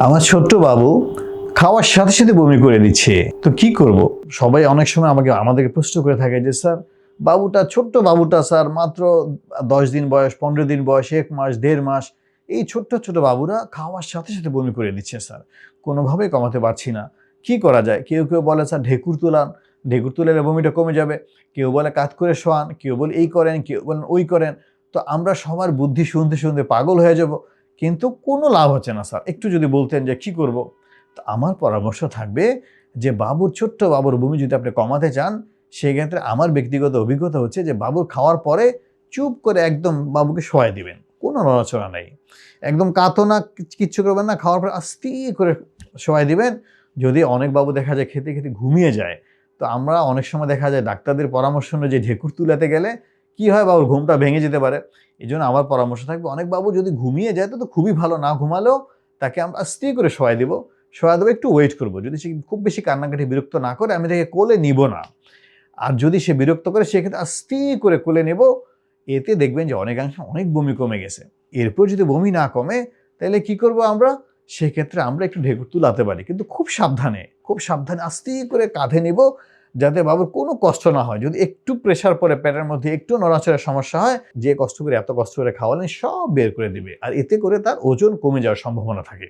আমার ছোট্ট বাবু খাওয়ার সাথে সাথে বমি করে দিচ্ছে। তো কি করব? সবাই অনেক সময় আমাকে, আমাদেরকে প্রশ্ন করে থাকে যে, স্যার, বাবুটা, ছোট্ট বাবুটা, স্যার, মাত্র দশ দিন বয়স, পনেরো দিন বয়স, এক মাস, দেড় মাস, এই ছোট্ট ছোট বাবুরা খাওয়ার সাথে সাথে বমি করে দিচ্ছে, স্যার। কোনোভাবেই কমাতে পারছি না। কি করা যায়? কেউ কেউ বলে, স্যার, ঢেকুর তোলান। ঢেকুর তুলে বমিটা কমে যাবে। কেউ বলে, কাত করে শোয়ান। কেউ বলে, এই করেন। কেউ বলেন, ওই করেন। তো আমরা সবার বুদ্ধি শুনতে শুনতে পাগল হয়ে যাব। কিন্তু কোনো লাভ হচ্ছে না, স্যার। একটু যদি বলতেন যে কি করব? তো আমার পরামর্শ থাকবে যে বাবুর, ছোট্ট বাবুর ভূমি যদি আপনি কমাতে চান, সেক্ষেত্রে আমার ব্যক্তিগত অভিজ্ঞতা হচ্ছে যে বাবুর খাওয়ার পরে চুপ করে একদম বাবুকে শোয়াই দিবেন। কোনো নড়াচড়া নেই। একদম কাতো না, কিচ্ছু করবেন না, খাওয়ার পরে আস্তে করে শোয়াই দিবেন। যদি অনেক বাবু দেখা যায় খেতে খেতে ঘুমিয়ে যায়, তো আমরা অনেক সময় দেখা যায় ডাক্তারদের পরামর্শ অনুযায়ী ঢেকুর তুলাতে গেলে কি হয় বাবুর, ঘুমটা ভেঙে যেতে পারে। এই জন্য আমার পরামর্শ থাকবে, অনেক বাবু যদি ঘুমিয়ে যায়, তো খুবই ভালো, না ঘুমালেও তাকে আমরা আস্তে করে শোয়াই দেবো। শোয়া দেবো, একটু ওয়েট করব। যদি সে খুব বেশি কান্নাকাটি, বিরক্ত না করে, আমি তাকে কোলে নিব না। আর যদি সে বিরক্ত করে, সেক্ষেত্রে আস্তে করে কোলে নেব। এতে দেখবেন যে অনেকাংশে অনেক বমি কমে গেছে। এরপর যদি বমি না কমে, তাহলে কি করব আমরা? সেক্ষেত্রে আমরা একটু ঢেকুর তুলাতে পারি। কিন্তু খুব সাবধানে খুব সাবধানে আস্তে করে কাঁধে নিব। যাতে বাবুর কোনো কষ্ট না হয়। যদি একটু প্রেশার পরে পেটের মধ্যে, একটু নড়াচড়ার সমস্যা হয়, যে কষ্ট করে এত কষ্ট করে খাওয়ালেন সব বের করে দিবে। আর এতে করে তার ওজন কমে যাওয়ার সম্ভাবনা থাকে।